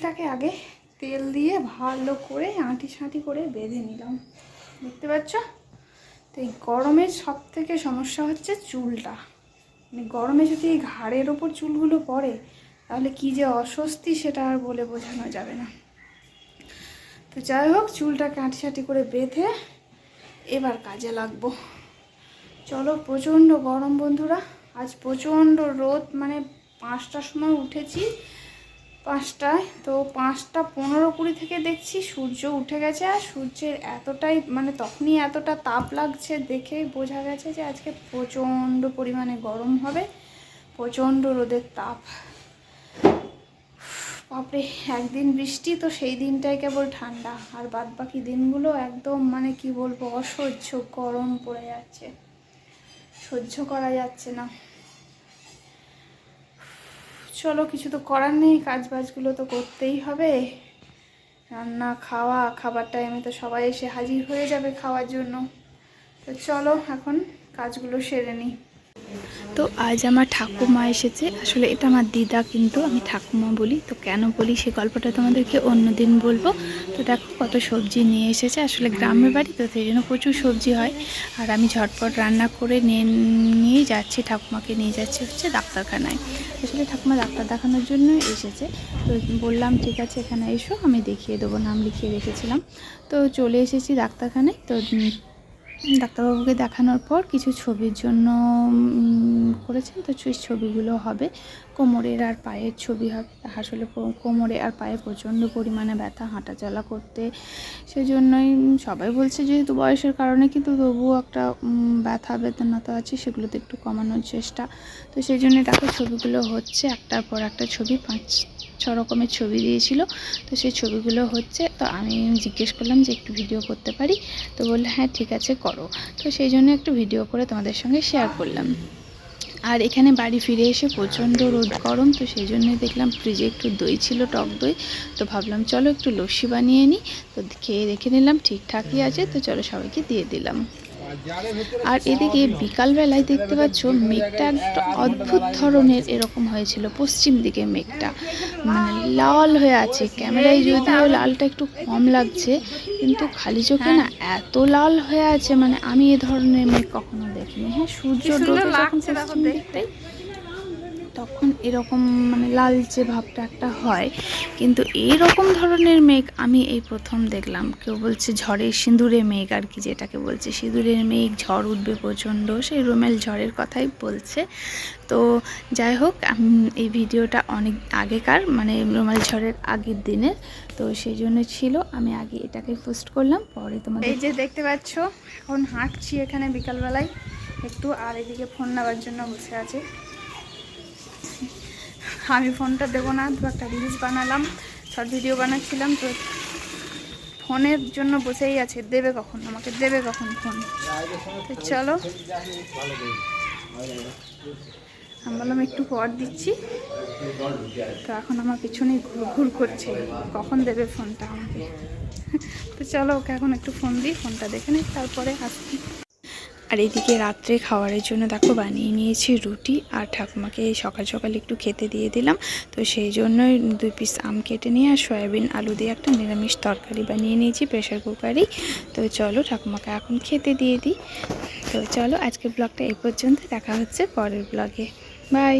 চুলটাকে আগে তেল দিয়ে ভালো করে আঁটি সাঁটি করে বেঁধে নিলাম। দেখতে পাচ্ছ? তো এই গরমের সব থেকে সমস্যা হচ্ছে চুলটা। মানে গরমে যদি এই ঘাড়ের ওপর চুলগুলো পড়ে, তাহলে কি যে অস্বস্তি সেটা আর বলে বোঝানো যাবে না। তো যাই হোক, চুলটাকে আঁটি সাঁটি করে বেঁধে এবার কাজে লাগবো। চলো, প্রচণ্ড গরম বন্ধুরা। আজ প্রচণ্ড রোদ মানে পাঁচটার সময় উঠেছি। পাঁচটায়, তো পাঁচটা পনেরো কুড়ি থেকে দেখছি সূর্য উঠে গেছে আর সূর্যের এতটাই মানে তখনই এতটা তাপ লাগছে দেখে বোঝা গেছে যে আজকে প্রচণ্ড পরিমাণে গরম হবে, প্রচণ্ড রোদের তাপ। বাপরে, একদিন বৃষ্টি, তো সেই দিনটাই কেবল ঠান্ডা। আর বাদ বাকি দিনগুলো একদম মানে কি বলব, অসহ্য গরম পড়ে যাচ্ছে। সহ্য করা যাচ্ছে না। চলো, কিছু তো করার নেই কাজ বাজগুলো তো করতেই হবে। রান্না, খাওয়া, খাবার টাইমে তো সবাই এসে হাজির হয়ে যাবে খাওয়ার জন্য। তো চলো, এখন কাজগুলো সেরে নিই তো আজ আমার ঠাকুমা এসেছে। আসলে এটা আমার দিদা কিন্তু আমি ঠাকুমা বলি। তো কেন বলি সে গল্পটা তোমাদেরকে অন্য দিন বলব। তো দেখো কত সবজি নিয়ে এসেছে। আসলে গ্রামের বাড়ি তো সেই জন্য প্রচুর সবজি হয়। আর আমি ঝটপট রান্না করে নিয়ে নিয়ে যাচ্ছি। ঠাকুমাকে নিয়ে যাচ্ছি হচ্ছে ডাক্তারখানায়। আসলে ঠাকুমা ডাক্তার দেখানোর জন্য এসেছে। তো বললাম, ঠিক আছে, এখানে এসো। আমি দেখিয়ে দেবো। নাম লিখিয়ে রেখেছিলাম। তো চলে এসেছি ডাক্তারখানায়। তো ডাক্তারবাবুকে দেখানোর পর কিছু ছবির জন্য করেছেন। তো ছবিগুলো হবে। কোমরের আর পায়ের ছবি হবে। আসলে কোমরে আর পায়ে প্রচণ্ড পরিমাণে ব্যথা হাঁটা চলা করতে। সেই জন্যই সবাই বলছে যেহেতু বয়সের কারণে কিন্তু তবুও একটা ব্যথা বেদনা তো আছে, সেগুলোতে একটু কমানোর চেষ্টা। তো সেই জন্য দেখো ছবিগুলো হচ্ছে। একটার পর একটা ছবি পাঁচ ছ রকমের ছবি দিয়েছিল। তো সেই ছবিগুলো হচ্ছে, তো আমি জিজ্ঞেস করলাম যে একটু ভিডিও করতে পারি? তো বলল হ্যাঁ ঠিক আছে, করো। তো সেই জন্য একটু ভিডিও করে তোমাদের সঙ্গে শেয়ার করলাম। আর এখানে বাড়ি ফিরে এসে প্রচণ্ড রোদ, গরম, তো সেই জন্যই দেখলাম ফ্রিজে একটু দই ছিল, টক দই। তো ভাবলাম, চলো একটু লস্যি বানিয়ে নিই তো খেয়ে রেখে নিলাম, ঠিকঠাকই আছে। তো চলো সবাইকে দিয়ে দিলাম। আর এদিকে বিকালবেলায় দেখতে পাচ্ছ মেঘটা একটা অদ্ভুত ধরনের এরকম হয়েছিল পশ্চিম দিকে মেঘটা। মানে লাল হয়ে আছে ক্যামেরায় যদিও লালটা একটু কম লাগছে কিন্তু খালি চোখে না এত লাল হয়ে আছে মানে আমি এ ধরনের মেঘ কখনো দেখিনি। হ্যাঁ সূর্য ডোবে যখন পশ্চিম দিকটাই তখন এরকম মানে লালচে ভাবটা একটা হয়। কিন্তু এইরকম ধরনের মেঘ আমি এই প্রথম দেখলাম। কেউ বলছে ঝড়ের সিঁদুরে মেঘ আর কি যেটাকে বলছে। সিঁদুরের মেঘ, ঝড় উঠবে প্রচণ্ড, সেই রোমেল ঝড়ের কথাই বলছে। তো যাই হোক এই ভিডিওটা অনেক আগেকার মানে রোমাল ঝড়ের আগের দিনের। তো সেই জন্য ছিল, আমি আগে এটাকে পোস্ট করলাম, পরে তোমাদের এই যে দেখতে পাচ্ছ, এখন হাঁটছি এখানে বিকালবেলায়। একটু আর এদিকে ফোন নেওয়ার জন্য বসে আছে। আমি ফোনটা দেবো না, দু একটা রিলস বানালাম শর্ট ভিডিও বানাচ্ছিলাম, তো ফোনের জন্য বসেই আছে, দেবে কখন? আমাকে দেবে কখন ফোন? তো চলো। আমি বললাম, একটু পর দিচ্ছি। তো এখন আমার পিছনে ঘুর করছে, কখন দেবে ফোনটা আমাকে? তো চলো, ওকে এখন একটু ফোন দিই ফোনটা দেখে নিই, তারপরে আসছি। আর এদিকে রাত্রে খাওয়ারের জন্য দেখো বানিয়ে নিয়েছি রুটি আর ঠাকুমাকে সকাল সকাল একটু খেতে দিয়ে দিলাম। তো সেই জন্যই দুই পিস আম কেটে নিয়ে আর সয়াবিন আলু দিয়ে একটা নিরামিষ তরকারি বানিয়ে নিয়েছি প্রেশার কুকারেই। তো চলো ঠাকুমাকে এখন খেতে দিয়ে দিই। তো চলো আজকের ব্লগটা এই পর্যন্ত দেখা হচ্ছে পরের ব্লগে। বাই।